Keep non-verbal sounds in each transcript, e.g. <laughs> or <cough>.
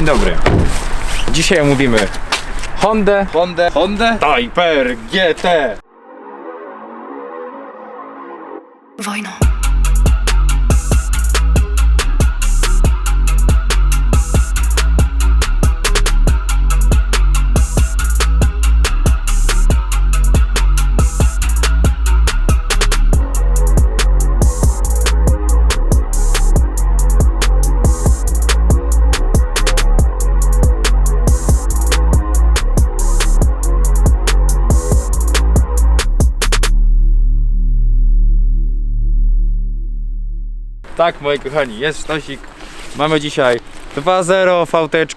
Dzień dobry. Dzisiaj omówimy Hondę, Hondę, Hondę, Typer GT. Wojną. Tak, moi kochani, jest sztosik. Mamy dzisiaj 2.0 VT,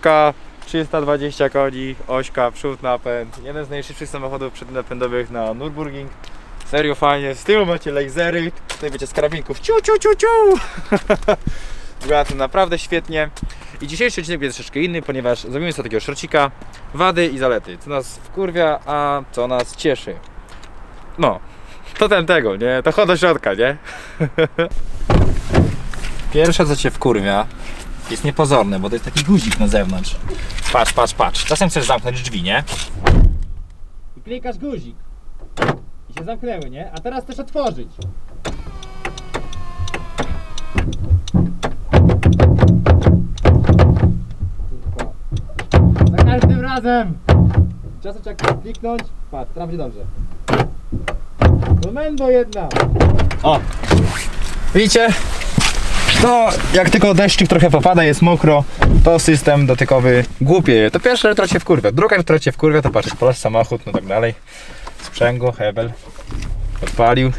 320 koni, ośka, przód, napęd. Jeden z najszybszych samochodów przednapędowych na Nürburgring. Serio fajnie, z tyłu macie lasery, tutaj wiecie z karabinków ciu ciu ciu ciu. <laughs> Wygląda to naprawdę świetnie. I dzisiejszy odcinek będzie troszeczkę inny, ponieważ zrobimy sobie takiego szorcika, wady i zalety. Co nas wkurwia, a co nas cieszy. No, to ten tego, nie? To chodź do środka, nie? <laughs> Pierwsze co cię wkurwia jest niepozorne, bo to jest taki guzik na zewnątrz. Patrz, patrz, patrz. Czasem chcesz zamknąć drzwi, nie? I klikasz guzik. I się zamknęły, nie? A teraz chcesz otworzyć. Za każdym razem! Czasem trzeba kliknąć. Patrz, teraz będzie dobrze. To mendo jedna! O! Widzicie? No, jak tylko deszczyk trochę popada, jest mokro, to system dotykowy głupieje. To pierwsza rzecz, która cię wkurwia. Druga rzecz, która cię wkurwia, to patrz, polasz samochód, no tak dalej. Sprzęgło, hebel. Odpalił.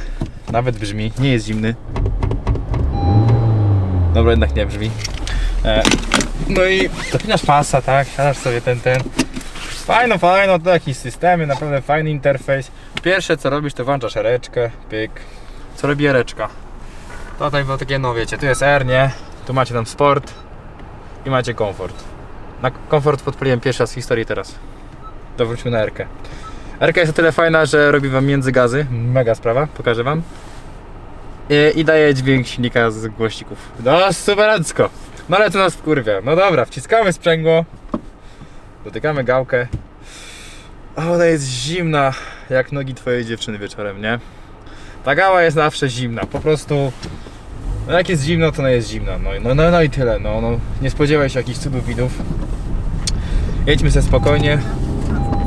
Nawet brzmi, nie jest zimny. Dobra, jednak nie brzmi. E, no i zapinasz pasa, tak? Siadasz sobie ten, ten. Fajno, fajno, to jakieś systemy, naprawdę fajny interfejs. Pierwsze co robisz, to włączasz reczkę, pyk. Co robi reczka? Tutaj było takie, no wiecie, tu jest R, nie? Tu macie tam sport i macie komfort. Na komfort podpaliłem pierwszy raz w historii teraz. To wróćmy na R-kę. R-ka jest o tyle fajna, że robi wam międzygazy. Mega sprawa, pokażę wam. I, i daje dźwięk silnika z głośników. No, superancko. No ale to nas wkurwia. No dobra, wciskamy sprzęgło. Dotykamy gałkę. Ona jest zimna, jak nogi twojej dziewczyny wieczorem, nie? Ta gała jest zawsze zimna, po prostu. No jak jest zimno, to ona jest zimna. No, no, no, no i tyle. No, no, nie spodziewaj się jakichś cudów widów. Jedźmy sobie spokojnie.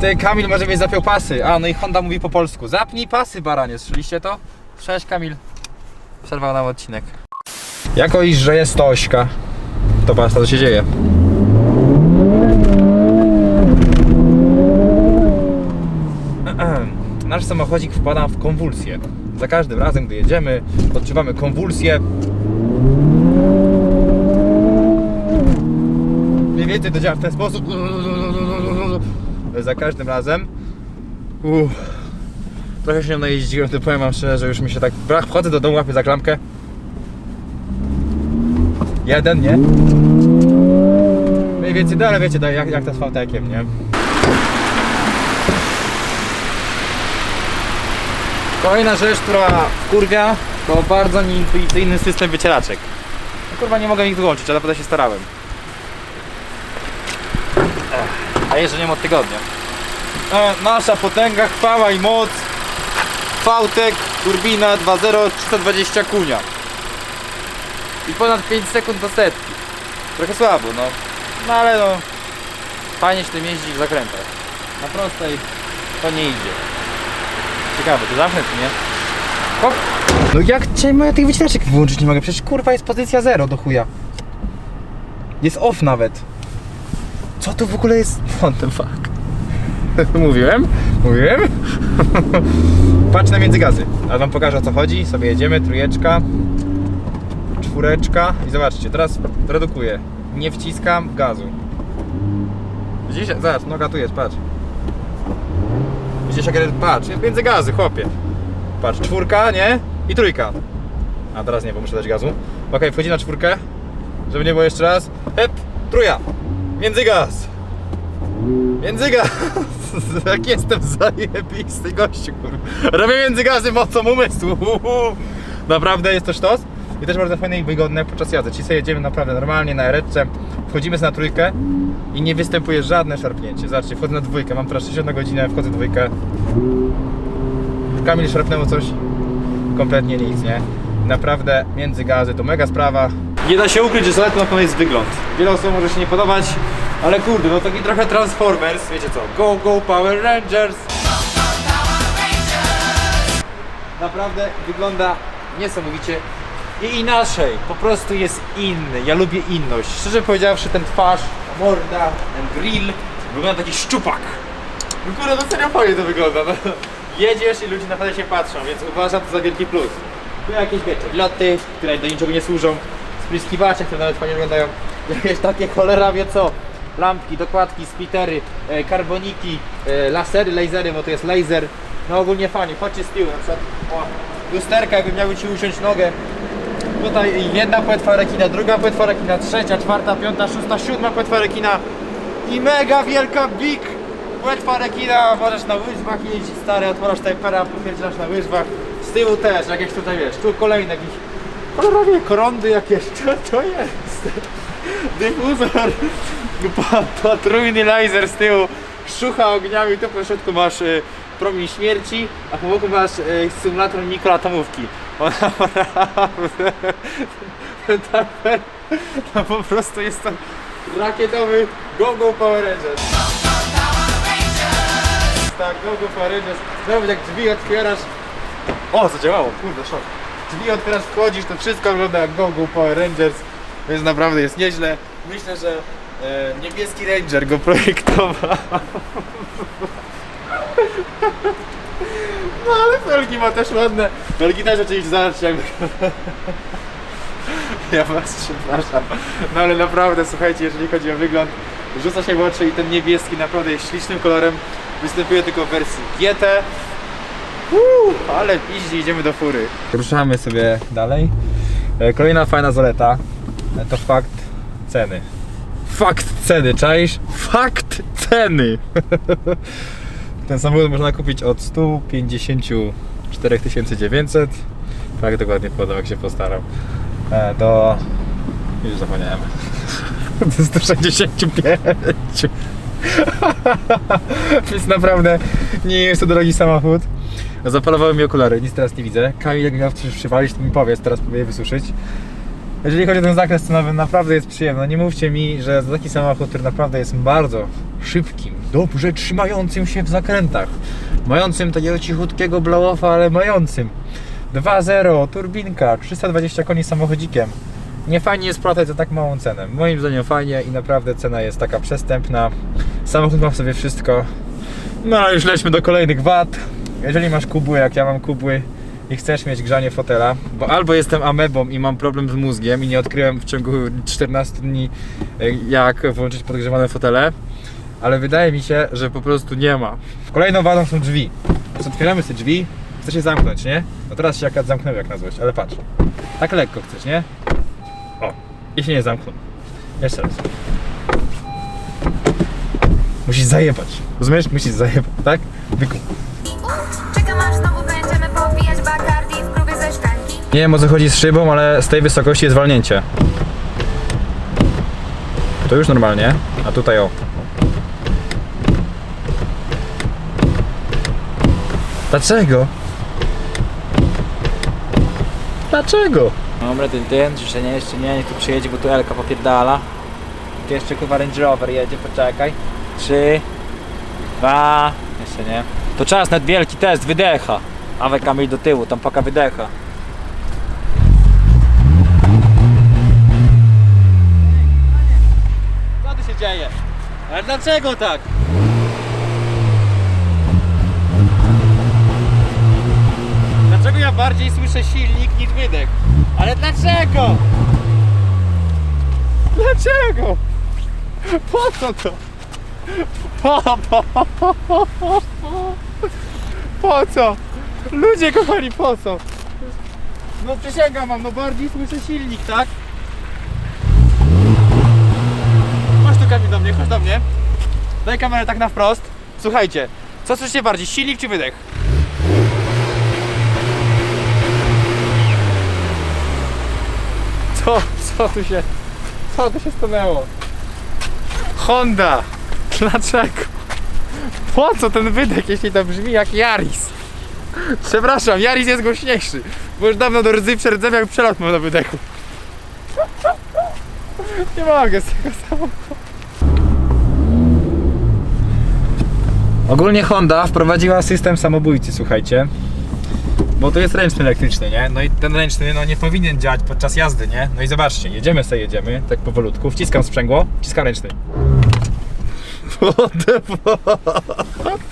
Ty, Kamil może mieć zapiął pasy. A, no i Honda mówi po polsku. Zapnij pasy, baranie. Słyszeliście to? Słyszałeś, Kamil? Przerwał nam odcinek. Jako iż, że jest to ośka, to patrz, co się dzieje. Nasz samochodzik wpada w konwulsję. Za każdym razem, gdy jedziemy, odczuwamy konwulsję. Mniej więcej to działa w ten sposób. Za każdym razem. Uff. Trochę się nią najeździłem, to powiem wam szczerze, że już mi się tak... Brak, wchodzę do domu, łapię za klamkę. Jeden, nie? Mniej więcej, no ale wiecie, tak, jak, jak to z VTEK-iem, nie? Kolejna rzecz, która wkurwia, to bardzo nieintuicyjny system wycieraczek. No kurwa, nie mogę ich wyłączyć, ale naprawdę się starałem. Ech, a jeżdżę nią od tygodnia. E, nasza potęga, chwała i moc. VTEK, turbina 2.0, 320 kunia. I ponad 5 sekund do setki. Trochę słabo, no. No ale no, fajnie się tym jeździ w zakrętach. Na prostej to nie idzie. Ciekawe, to zamknę nie? Hop. No jak czemu ja tych wycieraczek wyłączyć nie mogę? Przecież kurwa jest pozycja 0 do chuja. Jest off nawet. Co to w ogóle jest? <laughs> What the fuck? <laughs> Mówiłem? Mówiłem? <laughs> Patrz na międzygazy. A wam pokażę o co chodzi. Sobie jedziemy, trójeczka, czwóreczka i zobaczcie, teraz redukuję. Nie wciskam gazu. Widzisz? Zobacz, noga tu jest, patrz. Widzisz jak patrz, między gazy, chłopie. Patrz, czwórka, nie? I trójka. A teraz nie, bo muszę dać gazu. Okej, wchodzi na czwórkę. Żeby nie było jeszcze raz. Hep, trója. Między gaz. Między gaz. <laughs> Jak jestem zajebisty gościu, kurwa. Robię między gazy mocą umysłu. Naprawdę jest to sztos. I też bardzo fajne i wygodne podczas jazdy. Czyli sobie jedziemy naprawdę normalnie na ereczce, wchodzimy na trójkę i nie występuje żadne szarpnięcie. Zobaczcie, wchodzę na dwójkę, mam teraz 60 na godzinę, wchodzę w dwójkę. Kamil szarpnęło coś, kompletnie nic, nie? Naprawdę między gazy to mega sprawa. Nie da się ukryć, że zaletą na jest wygląd. Wiele osób może się nie podobać, ale kurde, no taki trochę Transformers, wiecie co? Go, go Power Rangers! Naprawdę wygląda niesamowicie i inaczej, po prostu jest inny. Ja lubię inność. Szczerze powiedziawszy, ten twarz, ta morda, ten grill, wygląda taki szczupak. No kurde, no serio fajnie to wygląda. No. Jedziesz i ludzie naprawdę się patrzą, więc uważam to za wielki plus. Tu jakieś wiecie, loty, które do niczego nie służą, spryskiwacze, które nawet fajnie wyglądają. <laughs> Jakieś takie cholera wie co. Lampki, dokładki, splittery, e, karboniki, e, lasery, lasery, bo to jest laser. No ogólnie fajnie, chodźcie z tyłu, na przykład o, lusterka jakby miały Ci uciąć nogę. Tutaj jedna płetwa rekina, druga płetwa rekina, trzecia, czwarta, piąta, szósta, siódma płetwa rekina i mega wielka big płetwa rekina. Możesz na łyżwach jeździć stary, otworasz tajpera, popierdzielasz na łyżwach. Z tyłu też, jakieś tutaj wiesz, tu kolejne jakieś kolorowe jakieś, <laughs> co to jest? Dyfuzor, <laughs> potrójny laser z tyłu, szucha ogniami, tu po środku masz y, promień śmierci, a po boku masz y, symulator mikroatomówki. Ona ten taper, to po prostu jest to rakietowy Go Go Power Rangers. Tak, Go Go Power Rangers. Nawet jak drzwi otwierasz, o, zadziałało, kurde, szok. Drzwi otwierasz, wchodzisz, to wszystko wygląda jak Go Go Power Rangers, więc naprawdę jest nieźle. Myślę, że e, niebieski Ranger go <laughs> projektował. No ale felgi ma też ładne. Felgi też oczywiście zobaczcie jak <laughs> Ja was przepraszam. No ale naprawdę, słuchajcie, jeżeli chodzi o wygląd, rzuca się w oczy i ten niebieski naprawdę jest ślicznym kolorem. Występuje tylko w wersji GT. Uuu, ale piździ, idziemy do fury. Ruszamy sobie dalej. E, Kolejna fajna zaleta e, to fakt ceny. Fakt ceny, czaisz? Fakt ceny! <laughs> Ten samochód można kupić od 154 900 Tak dokładnie podał, jak się postarał. E, Do... Już zapomniałem. <laughs> Do 165 <laughs> Więc naprawdę nie jest to drogi samochód. Zapalowały mi okulary, nic teraz nie widzę. Kamil jak miał przywalić, to mi powiedz, teraz próbuję wysuszyć. Jeżeli chodzi o ten zakres cenowy, naprawdę jest przyjemny. No Nie mówcie mi, że za taki samochód, który naprawdę jest bardzo szybkim, dobrze trzymającym się w zakrętach, mającym takiego cichutkiego blow-offa, ale mającym 2.0, turbinka, 320 koni samochodzikiem. Nie fajnie jest płatać za tak małą cenę. Moim zdaniem fajnie i naprawdę cena jest taka przestępna. Samochód ma w sobie wszystko. No już lećmy do kolejnych wad. Jeżeli masz kubły, jak ja mam kubły i chcesz mieć grzanie fotela, bo albo jestem amebą i mam problem z mózgiem i nie odkryłem w ciągu 14 dni e, jak włączyć podgrzewane fotele, ale wydaje mi się, że po prostu nie ma. Kolejną wadą są drzwi. Więc otwieramy sobie drzwi, chcesz je zamknąć, nie? No teraz się akurat zamknęły jak na złość, ale patrz. Tak lekko chcesz, nie? O, i się nie zamkną. Jeszcze raz. Musisz zajebać. Rozumiesz? Musisz zajebać, tak? Wykup. Czekam aż znowu będziemy popijać Bacardi w klubie ze szklanki. Nie wiem o co chodzi z szybą, ale z tej wysokości jest walnięcie. To już normalnie, a tutaj o. Dlaczego? Dlaczego? Dobra, ten, ten, życzenia jeszcze nie, niech tu przyjedzie, bo tu Elka popierdala. Tu jeszcze chyba Range Rover jedzie, poczekaj. Trzy, dwa, jeszcze nie. To czas na wielki test, wydecha. A Kamil do tyłu, tam paka wydecha. Co tu się dzieje? Ale dlaczego tak? Dlaczego ja bardziej słyszę silnik niż wydech? Ale dlaczego? Dlaczego? Po co to? Po, po, po co? Ludzie kochani, po co? No przysięgam wam, no bardziej słyszę silnik, tak? Chodź tu Kamil do mnie, chodź do mnie. Daj kamerę tak na wprost. Słuchajcie, co słyszycie bardziej, silnik czy wydech? Co, tu się, co tu się stanęło? Honda! Dlaczego? Po co ten wydech, jeśli to brzmi jak Yaris? Przepraszam, Yaris jest głośniejszy, bo już dawno do rdzy przerdzem jak przelot mam na wydechu. Nie mogę z tego samochodu. Ogólnie Honda wprowadziła system samobójcy, słuchajcie. Bo to jest ręczny elektryczny, nie? No i ten ręczny no, nie powinien działać podczas jazdy, nie? No i zobaczcie, jedziemy sobie, jedziemy, tak powolutku, wciskam sprzęgło, wciskam ręczny. What the fuck?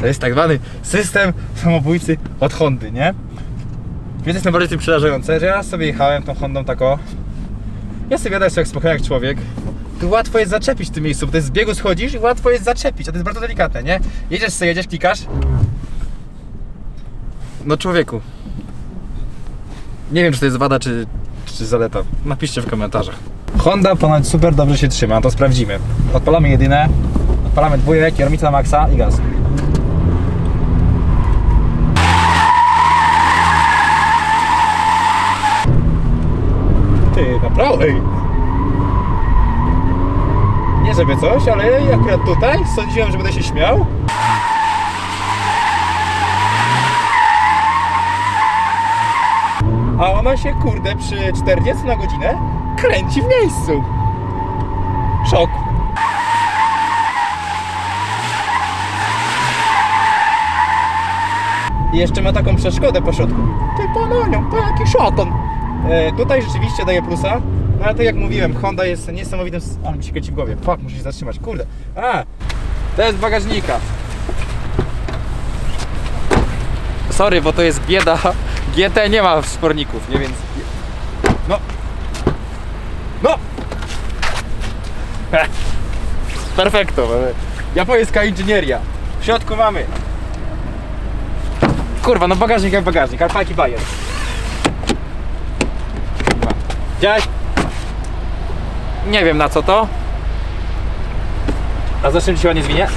To jest tak zwany system samobójcy od Hondy, nie? Więc jest najbardziej tym przerażające, że ja sobie jechałem tą Hondą tako. Ja sobie jadę jak spokojnie jak człowiek. Tu łatwo jest zaczepić w tym miejscu, bo to jest z biegu schodzisz i łatwo jest zaczepić, a to jest bardzo delikatne, nie? Jedziesz sobie, jedziesz, klikasz. No człowieku. Nie wiem, czy to jest wada, czy, czy zaleta. Napiszcie w komentarzach. Honda ponoć super dobrze się trzyma, to sprawdzimy. Odpalamy jedynę, odpalamy dwójkę, kierownica maksa i gaz. Ty, naprawdę? Nie żeby coś, ale akurat tutaj sądziłem, że będę się śmiał. A ona się, kurde, przy 40 na godzinę kręci w miejscu. Szok. I jeszcze ma taką przeszkodę po środku. Ty panonią, to jaki szatan. E, tutaj rzeczywiście daje plusa, no ale tak jak mówiłem, Honda jest niesamowitym... Ale mi się kręci w głowie. Fuck, muszę się zatrzymać, kurde. A, to jest bagażnika. Sorry, bo to jest bieda. GT nie ma sporników, nie więc. No. No! Perfekto. Japońska inżynieria. W środku mamy. Kurwa, no bagażnik jak bagażnik, alpaki bajer. Gdzieś? Nie wiem na co to. A za czym ci ładnie zwinie?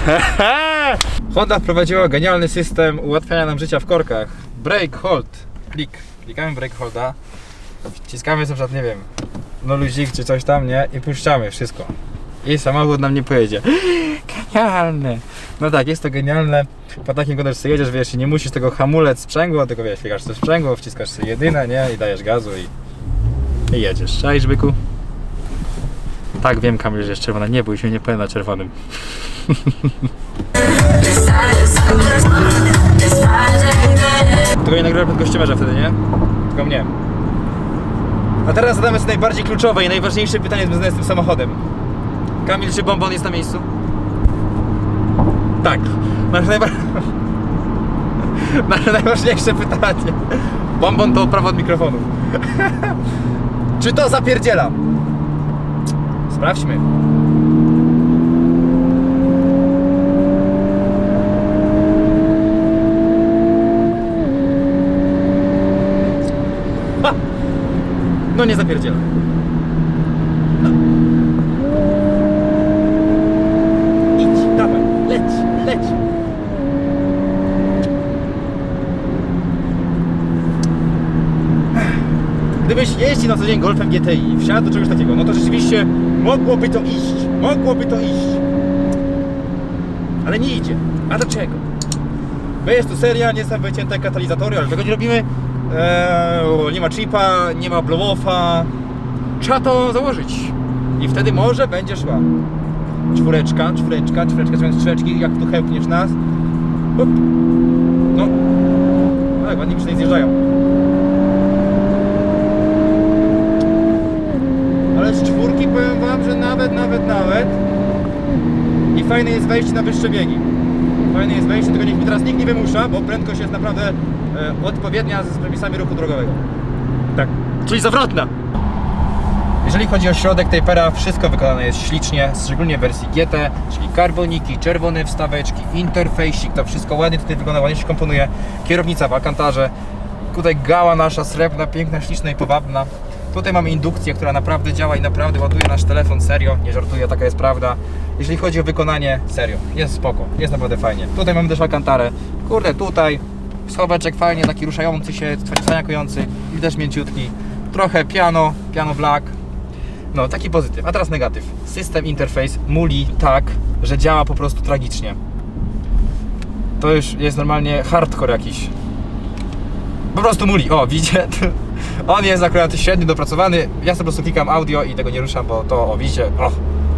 <laughs> Honda wprowadziła genialny system ułatwiania nam życia w korkach. Brake hold. Klik. Klikamy brake holda. Wciskamy na przykład, nie wiem, no luzik czy coś tam, nie? I puszczamy wszystko. I samochód nam nie pojedzie. <gasps> Genialne. No tak, jest to genialne. Po takim koderze sobie jedziesz, wiesz, i nie musisz tego hamulec sprzęgło, tylko wiesz, klikasz sobie sprzęgło, wciskasz sobie jedynę, nie? I dajesz gazu i, i jedziesz. Cześć, byku. Tak, wiem, Kamil, że jest czerwona. Nie bój się, nie powiem na czerwonym. Tylko nie nagrałem pod gościemerza wtedy, nie? Tylko mnie. A teraz zadamy sobie najbardziej kluczowe i najważniejsze pytanie związane z tym samochodem. Kamil, czy bonbon jest na miejscu? Tak. Nasze. Nasze <laughs> najważniejsze pytanie. Bonbon to prawo od mikrofonu. <laughs> czy to zapierdziela? Sprawdźmy. Ha! No nie zapierdziela. No. Idź, dawaj, leć, leć. Gdybyś jeździł na co dzień Golfem GTI, wsiadł do czegoś takiego, no to rzeczywiście mogłoby to iść, mogłoby to iść. Ale nie idzie. A dlaczego? Bo jest to seria, nie są wycięte katalizatory, ale tego nie robimy. Eee, nie ma chipa, nie ma blow-offa. Trzeba to założyć. I wtedy może będzie szła. Czwóreczka, czwóreczka, czwóreczka, czwóreczki, jak tu chełpniesz nas. No. Tak, ładnie przynajmniej zjeżdżają. Ale z czwórki powiem wam, że nawet, nawet, nawet. I fajne jest wejście na wyższe biegi. Fajne jest wejście, tylko niech mi teraz nikt nie wymusza, bo prędkość jest naprawdę e, odpowiednia z przepisami ruchu drogowego. Tak. Czyli zawrotna. Jeżeli chodzi o środek tej pera, wszystko wykonane jest ślicznie, szczególnie w wersji GT, czyli karboniki, czerwone wstaweczki, interfejsik, to wszystko ładnie tutaj wygląda, ładnie się komponuje. Kierownica w alkantarze, tutaj gała nasza srebrna, piękna, śliczna i powabna. Tutaj mamy indukcję, która naprawdę działa i naprawdę ładuje nasz telefon, serio, nie żartuję, taka jest prawda. Jeżeli chodzi o wykonanie, serio, jest spoko, jest naprawdę fajnie. Tutaj mamy też alkantarę, kurde, tutaj schoweczek fajnie, taki ruszający się, cwaniakujący i też mięciutki. trochę piano, piano black. No, taki pozytyw. A teraz negatyw. System interface muli tak, że działa po prostu tragicznie. To już jest normalnie hardcore jakiś. Po prostu muli. O, widzicie? <laughs> On jest akurat średnio dopracowany. Ja sobie po prostu klikam audio i tego nie ruszam, bo to, o, widzicie? O,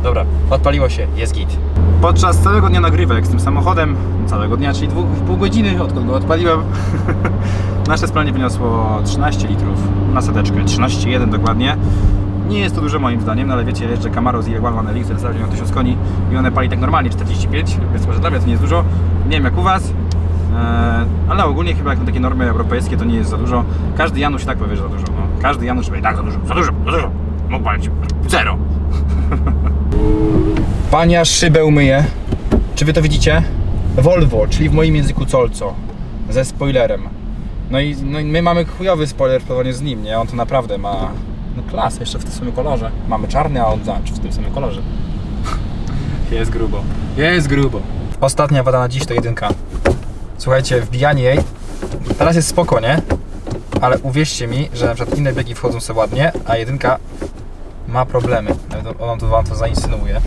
dobra, odpaliło się, jest git. Podczas całego dnia nagrywek z tym samochodem, całego dnia, czyli dwóch, pół godziny, odkąd go odpaliłem, <laughs> nasze spalanie wyniosło 13 litrów na seteczkę, 13,1 dokładnie. Nie jest to dużo moim zdaniem, no ale wiecie, jeżdżę Camaro z One Elixir, miał 1000 koni i one pali tak normalnie 45, więc może dla mnie to nie jest dużo. Nie wiem jak u Was, Eee, ale ogólnie chyba jak na takie normy europejskie to nie jest za dużo. Każdy Janusz i tak powie, że za dużo. No. Każdy Janusz powie, tak za dużo, za dużo, za dużo. Mógł palić. Zero. <laughs> Pania szybę umyje. Czy wy to widzicie? Volvo, czyli w moim języku Colco. Ze spoilerem. No i, no i my mamy chujowy spoiler w porównaniu z nim, nie? On to naprawdę ma no klas, jeszcze w tym samym kolorze. Mamy czarny, a on zobacz, w tym samym kolorze. <laughs> Jest grubo. Jest grubo. Ostatnia wada na dziś to jedynka. Słuchajcie, wbijanie jej, teraz jest spoko, nie? Ale uwierzcie mi, że na przykład inne biegi wchodzą sobie ładnie, a jedynka ma problemy. On to wam to zainsynuuje.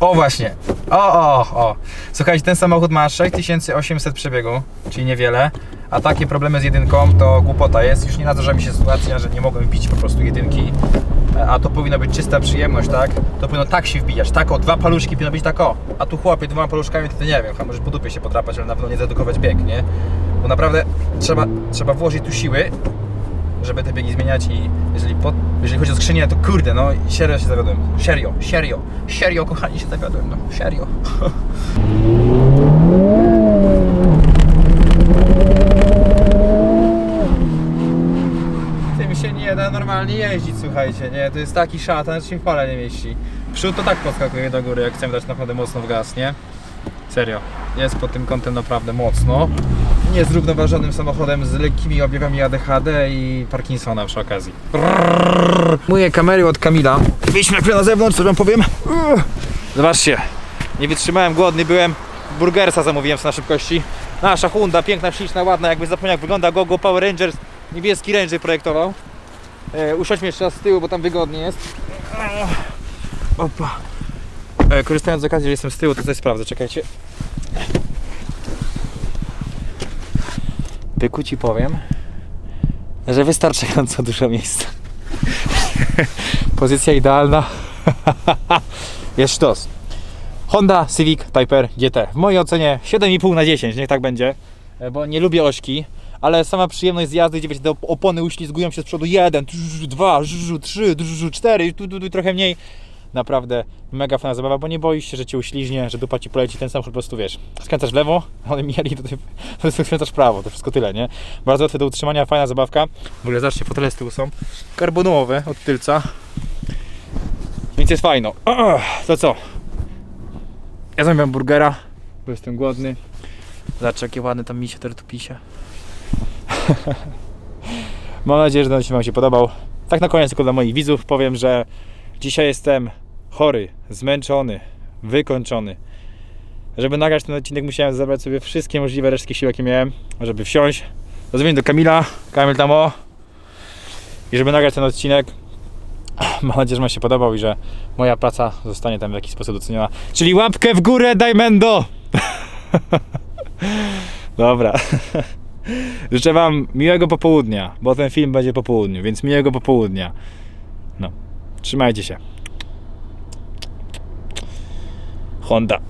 O właśnie! O, o, o! Słuchajcie, ten samochód ma 6800 przebiegu, czyli niewiele, a takie problemy z jedynką to głupota jest. Już nie nadarza mi się sytuacja, że nie mogłem wbić po prostu jedynki, a to powinna być czysta przyjemność, tak? To powinno tak się wbijać, tak o, dwa paluszki powinno być tak o, a tu chłopie dwoma paluszkami to, nie wiem, chyba możesz po dupie się podrapać, ale na pewno nie zredukować bieg, nie? Bo naprawdę trzeba, trzeba włożyć tu siły, żeby te biegi zmieniać i jeżeli, pod, jeżeli chodzi o skrzynię, to kurde, no serio się zawiodłem. Serio, serio, serio, kochani się zawiodłem, no serio. <laughs> Tym się nie da normalnie jeździć, słuchajcie, nie? To jest taki szatan, że się pale nie mieści. Przód to tak podskakuje do góry, jak chcemy dać naprawdę mocno w gaz, nie? Serio, jest pod tym kątem naprawdę mocno. Niezrównoważonym samochodem z lekkimi objawami ADHD i Parkinsona przy okazji. Moje kamery od Kamila. Byliśmy na na zewnątrz, co wam powiem? Zobaczcie, nie wytrzymałem, głodny byłem. Burgersa zamówiłem na szybkości. Nasza Honda, piękna, śliczna, ładna, jakby zapomniał jak wygląda Gogo Power Rangers. Niebieski Ranger projektował. E, usiądźmy jeszcze raz z tyłu, bo tam wygodnie jest. Opa. E, korzystając z okazji, że jestem z tyłu, to coś sprawdzę, czekajcie. Byku ci powiem, że wystarczająco dużo miejsca. <laughs> Pozycja idealna. <laughs> Jest sztos. Honda Civic Type R GT. W mojej ocenie 7,5 na 10, niech tak będzie, e, bo nie lubię ośki, ale sama przyjemność z jazdy, gdzie wiecie, te op- opony uślizgują się z przodu 1, 2, 3, 4, tu, tu, tu, trochę mniej. Naprawdę mega fajna zabawa, bo nie boisz się, że cię uśliźnie, że dupa ci poleci, ten samochód po prostu wiesz. Skręcasz w lewo, one mieli, to ty <laughs> po skręcasz prawo, to wszystko tyle, nie? Bardzo łatwe do utrzymania, fajna zabawka. W ogóle zobaczcie, fotele z tyłu są karbonowe od tylca. Więc jest fajno. <clears throat> To co? Ja zamawiam burgera, bo jestem głodny. Zobaczcie, jakie ładne tam misie, te tupisie. <laughs> Mam nadzieję, że ten odcinek Wam się podobał. Tak na koniec tylko dla moich widzów powiem, że dzisiaj jestem chory, zmęczony, wykończony. Żeby nagrać ten odcinek musiałem zabrać sobie wszystkie możliwe resztki sił jakie miałem, żeby wsiąść. Zadzwonię do Kamila, Kamil tam o. I żeby nagrać ten odcinek, <clears throat> mam nadzieję, że Wam się podobał i że moja praca zostanie tam w jakiś sposób doceniona. Czyli łapkę w górę, daj mendo! <laughs> Dobra. <laughs> Życzę Wam miłego popołudnia, bo ten film będzie po południu, więc miłego popołudnia. No, trzymajcie się. ホンダう